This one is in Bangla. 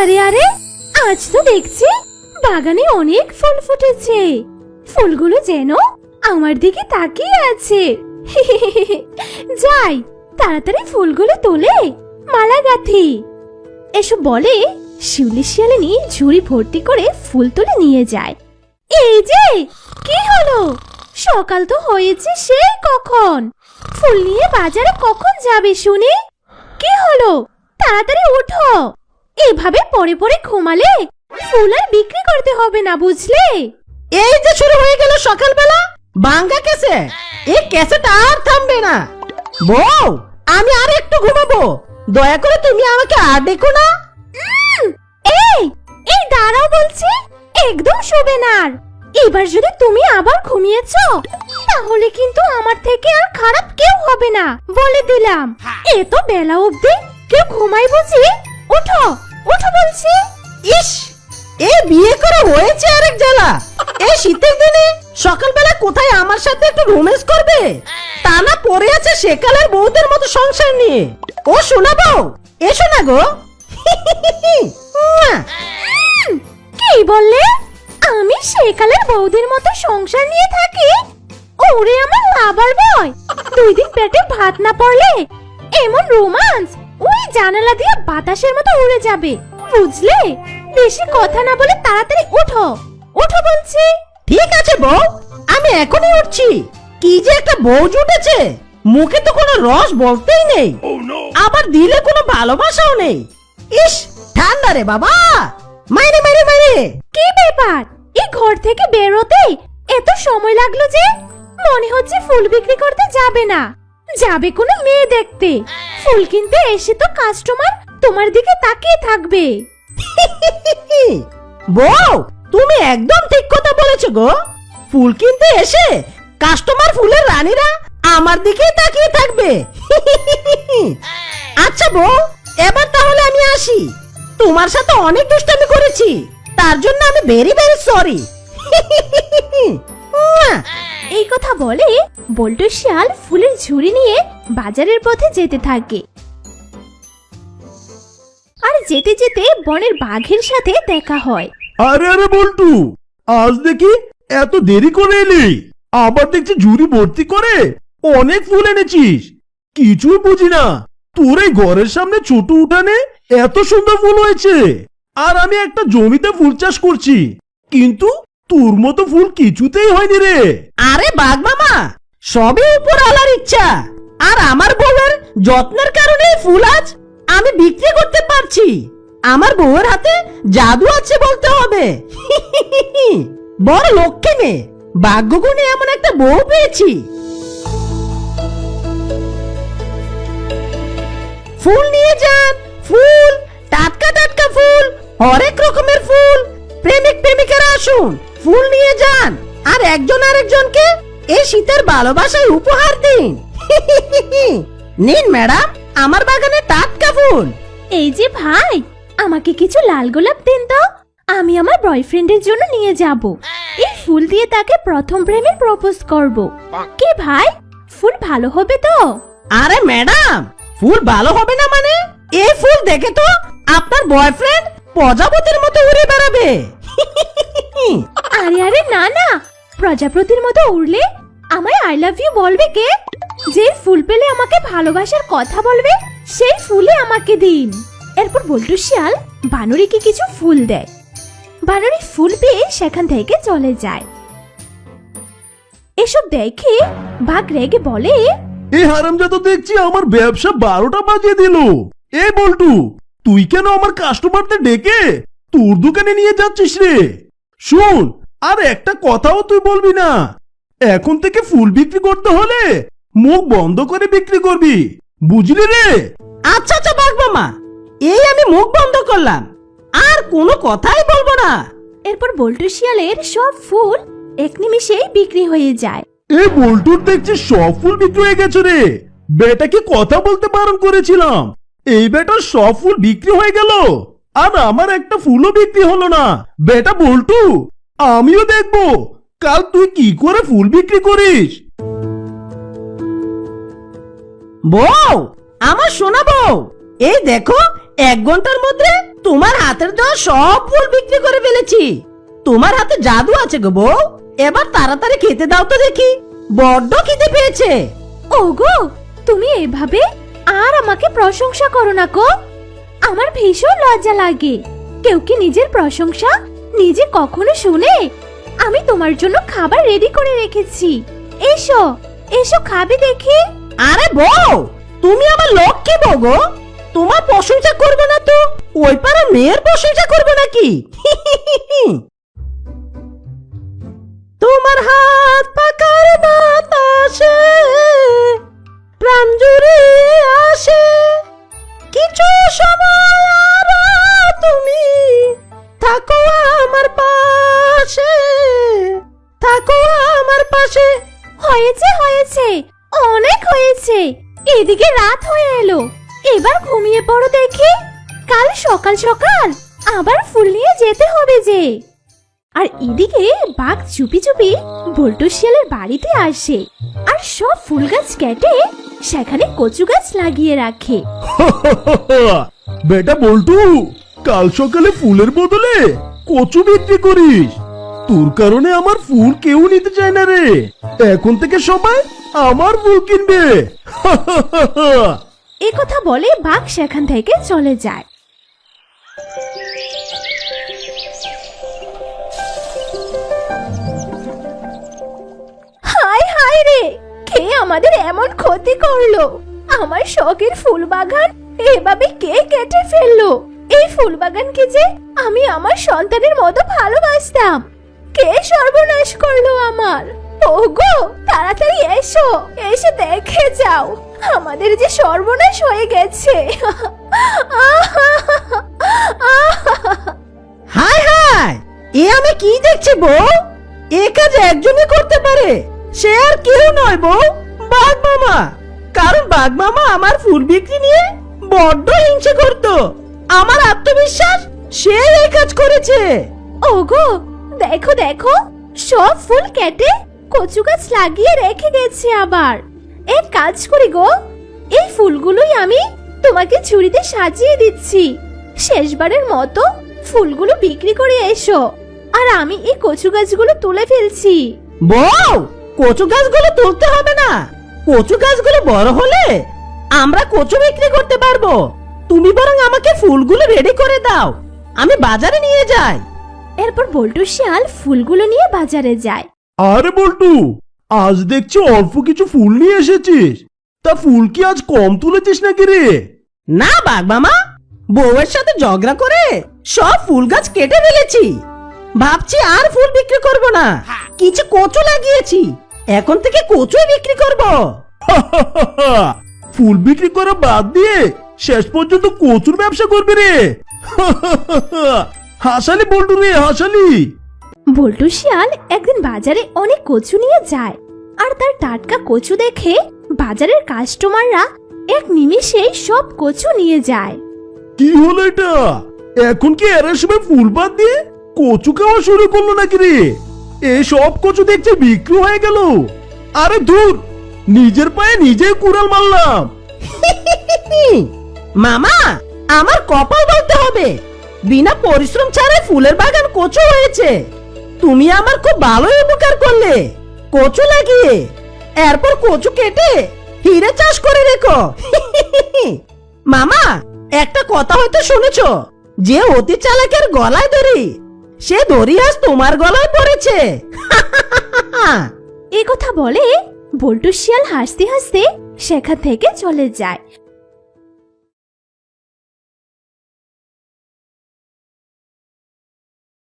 আরে আরে, আজ তো দেখছি বাগানে অনেক ফুল ফুটেছে। ফুলগুলো যেন আমার দিকে তাকিয়ে আছে। যাই, তাড়াতাড়ি ফুলগুলো তোলে, মালা গাঁথি। এসব বলে শিউলি শিয়ালিনী ঝুড়ি ভর্তি করে ফুল তুলে নিয়ে যায়। এই যে, কি হলো? সকাল তো হয়েছে সেই কখন? ফুল নিয়ে বাজারে কখন যাবে শুনি? কি হলো? তাড়াতাড়ি উঠো। এভাবে পরে পরে ঘুমালে? ফুল আর বিক্রি করতে হবে না বুঝলে? এই যে শুরু হয়ে গেল সকালবেলা। বাঙ্গা কেসে। এই কেসেটা আর থামবে না। বউ আমি আর একটু ঘুমাবো। দয়া করে তুমি আমাকে আর দেখো না। এই এই দাঁড়াও বলছি একদম শোবে না আর। এবার যদি তুমি আবার ঘুমিয়েছো তাহলে কিন্তু আমার থেকে আর খারাপ কেউ হবে না বলে দিলাম। এ তো বেলা অবধি কেউ ঘুমাই বুঝি? ওঠো। ওঠো বলছি? ইস, এ বিয়ে করে হয়েছে আরেক জ্বালা। এই শীতের দিনে সকালবেলা কোথায় আমার সাথে একটু রোমেন্স করবে? তা না পড়ে আছে সেকালের বউদের মতো সংসার নিয়ে। ও শোনাবো এসো না গো। কি বললে? আমি সেকালের বৌদির মতো সংসার নিয়ে থাকি? ওরে আমার লাভার বয়। দুই দিন পেটে ভাত না পড়লে এমন রোমান্স। ওই জানালা দিয়ে বাতাসের মতো উড়ে যাবে। বুঝলে? বেশি কথা না বলে তাড়াতাড়ি ওঠো। ওঠো বলছি। ঠিক আছে বউ আমি এখনই উঠছি। কি যে একটা বউ জুটেছে। মুখে তো কোনো রস বলতেই নেই। আবার দিলে কোনো ভালোবাসাও নেই। ইস ঠান্ডা রে বাবা। মাইরে মাইরে মাইরে। কি ব্যাপার? এই ঘর থেকে বেরোতে এত সময় লাগল যে মনে হচ্ছে ফুল বিক্রি করতে যাবে না। যাবে কোনো মেয়ে দেখতে। ফুল কিনতে এসে তো কাস্টমার তোমার দিকে তাকিয়ে থাকবে। বউ, তুমি একদম ঠিক কথা বলেছ গো। ফুল কিনতে এসে কাস্টমার ফুলের রানীরা আমার দিকেই তাকিয়ে থাকবে। আচ্ছা বউ, এবার তাহলে আমি আসি। তোমার সাথে অনেক দুষ্টামি করেছি, তার জন্য আমি ভেরি ভেরি সরি এই কথা বলে বল্টু শিয়াল ফুলের ঝুড়ি নিয়ে বাজারের পথে যেতে থাকে। আর যেতে যেতে বনের বাঘের সাথে দেখা হয়। আরে আরে বল্টু, আজ দেখি এত দেরি করে এলি। আবার দেখছি ঝুড়ি ভর্তি করে অনেক ফুল এনেছিস। কিছুই বুঝি না, তোর এই ঘরের সামনে ছোট উঠানে এত সুন্দর ফুল হয়েছে। আর আমি একটা জমিতে ফুল চাষ করছি, কিন্তু তোর মতো ফুল কিছুতেই হয়নি রে। আরে বাঘ মামা, সবই উপর আলার ইচ্ছা। আর আমার বউয়ের যত্নের কারণে ফুল আজ আমি বিক্রি করতে পারছি। আমার বউয়ের হাতে জাদু আছে বলতে হবে। বড় লক্ষ্মী মেয়ে, ভাগ্যগুণে এমন একটা বউ পেয়েছি। ফুল নিয়ে যান, ফুল, টাটকা টাটকা ফুল, হরেক রকমের ফুল। প্রেমিক প্রেমিকারা আসুন। ফুল নিয়ে যান। আর একজন আরেকজনকে এই শীতের ভালোবাসায় উপহার দিন। নিন ম্যাডাম আমার বাগানে টাটকা ফুল। এই যে ভাই আমাকে কিছু লাল গোলাপ দিন তো। আমি আমার বয়ফ্রেন্ডের জন্য নিয়ে যাব। এই ফুল দিয়ে তাকে প্রথম প্রেমে প্রপোজ করব। কি ভাই? ফুল ভালো হবে তো? আরে ম্যাডাম ফুল ভালো হবে না মানে? এই ফুল দেখে তো আপনার বয়ফ্রেন্ড প্রজাপতির মতো উড়ে বেড়াবে। আরে আরে, না না। প্রজাপতির মতো উড়লে আমায় আই লাভ ইউ বলবে কে? যে ফুল পেলে আমাকে ভালোবাসার কথা বলবে, সেই ফুলে আমাকে দিন। এরপর বল্টু শিয়াল বানরীকে কিছু ফুল দেয়। বানরী ফুল পেয়ে সেখান থেকে চলে যায়। এসব দেখে বাঘ রেগে বলে, এই হারামজাদা দেখছি আমার ব্যবসা বারোটা বাজিয়ে দিল। এ বল্টু, তুই কেন আমার কাস্টমারদের ডেকে তোর দোকানে নিয়ে যাচ্ছিস রে? শোন আর একটা কথাও তুই বলবি না। এখন থেকে ফুল বিক্রি করতে হলে মুখ বন্ধ করে বিক্রি করবি। বুঝলি রে? আচ্ছা আচ্ছা বাঘ মামা এই আমি মুখ বন্ধ করলাম। আর কোনো কথাই বলব না। এরপর বল্টু শিয়ালের সব ফুল এক নিমিষেই বিক্রি হয়ে যায়। এ বল্টুর দেখছি সব ফুল বিক্রি হয়ে গেছে রে। বেটাকে কথা বলতে বারণ করেছিলাম। এই বেটার সব ফুল বিক্রি হয়ে গেল। আর আমার একটা ফুলও বিক্রি হলো না। বেটা বল্টু আমিও দেখব। কাল তুই কি করে ফুল বিক্রি করিস? বউ আমার শোনা বউ এই দেখো এক ঘণ্টার মধ্যে তোমার হাতের দেওয়া সব ফুল বিক্রি করে ফেলেছি। তোমার হাতে জাদু আছে গো বউ এবার তাড়াতাড়ি খেতে দাও তো দেখি বড্ড খিদে পেয়েছে। ওগো তুমি এভাবে আর আমাকে প্রশংসা করো না কো আমার ভীষণ লজ্জা লাগে। কেউ কি নিজের প্রশংসা নিজে কখনো শুনে? আমি তোমার জন্য খাবার রেডি করে রেখেছি। এসো এসো খাবে দেখি। আরে বউ, তুমি আমার লক্ষ্মী বউ গো। তোমার প্রশংসা করবে না তো? ওই পাড়া মেয়ের প্রশংসা করবে নাকি? তোমার হাত পাকার বাতাসে, প্রাণ জুড়ে আসে। কিছু সময় তুমি থাকো আমার পাশে। থাকো আমার পাশে। হয়েছে হয়েছে, অনেক হয়েছে। এদিকে রাত হয়ে এলো। এবার ঘুমিয়ে পড়ো দেখি। কাল সকাল সকাল আবার ফুল নিয়ে যেতে হবে যে। আর এদিকে বাঘ চুপি চুপি বল্টু শিয়ালের বাড়িতে আসে। আর সব ফুল গাছ কেটে সেখানে কচু গাছ লাগিয়ে রাখে। বেটা বল্টু কাল সকালে ফুলের বদলে কচু বিক্রি করিস। তোর কারণে আমার ফুল কেউ নিতে চায় না রে। এখন থেকে সবাই আমার ফুল কিনবে। এ কথা বলে বাঘ সেখান থেকে চলে যায়। হায় হায় রে! কে আমাদের এমন ক্ষতি করল? আমার শখের ফুল বাগান এভাবে কে কেটে ফেলল? এই ফুল বাগানকে যে আমি আমার সন্তানের মতো ভালোবাসতাম? কে সর্বনাশ করল আমার? ওগো, তাড়াতাড়ি এসো, এসে দেখে যাও। আমাদের যে সর্বনাশ হয়ে গেছে। হাই হাই এ আমি কি দেখছি বউ? এ কাজ একজনই করতে পারে। সে আর কেউ নয় বউ বাঘ মামা। কারণ বাঘ মামা আমার ফুল বিক্রি নিয়ে বড্ড হিংসে করত। আমার আত্মবিশ্বাস সে এই কাজ করেছে। ওগো দেখো দেখো সব ফুল কেটে কচু গাছ লাগিয়ে রেখে গেছে আবার। এক কাজ করি গো এই ফুলগুলোই আমি তোমাকে ঝুড়িতে সাজিয়ে দিচ্ছি। শেষবারের মতো ফুলগুলো বিক্রি করে এসো আর আমি এই কচু গাছগুলো তুলে ফেলছি। বউ কচু গাছগুলো তুলতে হবে না। কচু গাছগুলো বড় হলে আমরা কচু বিক্রি করতে পারব। তুমি বরং আমাকে ফুলগুলো রেডি করে দাও। আমি বাজারে নিয়ে যাই। এরপর বল্টু শিয়াল ফুলগুলো নিয়ে বাজারে যায়। আরে বল্টু আজ দেখছি অল্প কিছু ফুল নিয়ে এসেছিস। তা ফুল কি আজ কম তুলেছিস নাকি রে? না বাঘ মামা বউয়ের সাথে ঝগড়া করে সব ফুল গাছ কেটে ফেলেছি। ভাবছি আর ফুল বিক্রি করব না। কিছু কচু লাগিয়েছি। এখন থেকে কচুই বিক্রি করব। ফুল বিক্রি করা বাদ দিয়ে শেষ পর্যন্ত কচুর ব্যবসা করবে রে। হাসালি বল্টু রে হাসালি। বল্টু শিয়াল একদিন বাজারে অনেক কচু নিয়ে যায় আর তার টাটকা কচু দেখে বাজারের কাস্টমাররা এক নিমিষেই সব কচু নিয়ে যায়। কি হলো এটা? এখন কি এরা সময় ফুল বাদ দিয়ে কচু খাওয়া শুরু করল নাকি রে? এই সব কচু দেখছে বিক্রি হয়ে গেল। আরে দূর নিজের পায়ে নিজেই কুড়াল মারলাম। মামা, আমার কপাল বলতে হবে। বিনা পরিশ্রম ছাড়াই ফুলের বাগান কচু হয়েছে। তুমি আমার খুব ভালোই উপকার করলে। কচু লাগিয়ে, এরপর কচু কেটে হিরে চাষ করে রেখো। মামা, একটা কথা হয়তো শুনেছো, যে অতি চালাকের গলায় দড়ি সে দড়ি আজ তোমার গলায় পড়েছে। এ কথা বলে বল্টু শিয়াল হাসতে হাসতে সেখান থেকে চলে যায়।